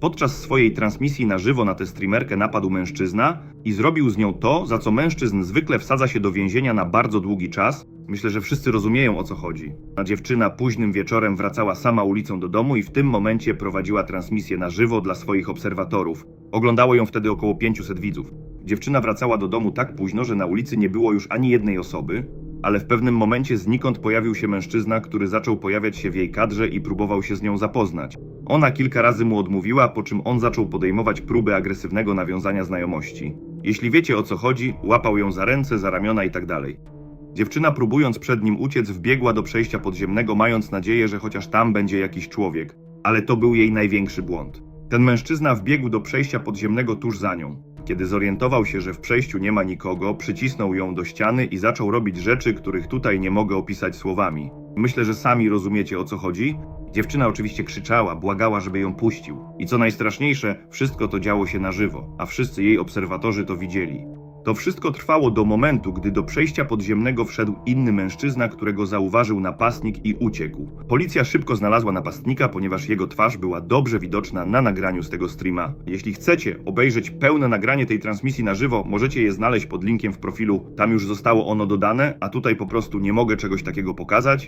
Podczas swojej transmisji na żywo na tę streamerkę napadł mężczyzna i zrobił z nią to, za co mężczyzn zwykle wsadza się do więzienia na bardzo długi czas. Myślę, że wszyscy rozumieją o co chodzi. A dziewczyna późnym wieczorem wracała sama ulicą do domu i w tym momencie prowadziła transmisję na żywo dla swoich obserwatorów. Oglądało ją wtedy około 500 widzów. Dziewczyna wracała do domu tak późno, że na ulicy nie było już ani jednej osoby, ale w pewnym momencie znikąd pojawił się mężczyzna, który zaczął pojawiać się w jej kadrze i próbował się z nią zapoznać. Ona kilka razy mu odmówiła, po czym on zaczął podejmować próby agresywnego nawiązania znajomości. Jeśli wiecie o co chodzi, łapał ją za ręce, za ramiona i tak. Dziewczyna próbując przed nim uciec, wbiegła do przejścia podziemnego, mając nadzieję, że chociaż tam będzie jakiś człowiek. Ale to był jej największy błąd. Ten mężczyzna wbiegł do przejścia podziemnego tuż za nią. Kiedy zorientował się, że w przejściu nie ma nikogo, przycisnął ją do ściany i zaczął robić rzeczy, których tutaj nie mogę opisać słowami. Myślę, że sami rozumiecie o co chodzi. Dziewczyna oczywiście krzyczała, błagała, żeby ją puścił. I co najstraszniejsze, wszystko to działo się na żywo, a wszyscy jej obserwatorzy to widzieli. To wszystko trwało do momentu, gdy do przejścia podziemnego wszedł inny mężczyzna, którego zauważył napastnik i uciekł. Policja szybko znalazła napastnika, ponieważ jego twarz była dobrze widoczna na nagraniu z tego streama. Jeśli chcecie obejrzeć pełne nagranie tej transmisji na żywo, możecie je znaleźć pod linkiem w profilu. Tam już zostało ono dodane, a tutaj po prostu nie mogę czegoś takiego pokazać.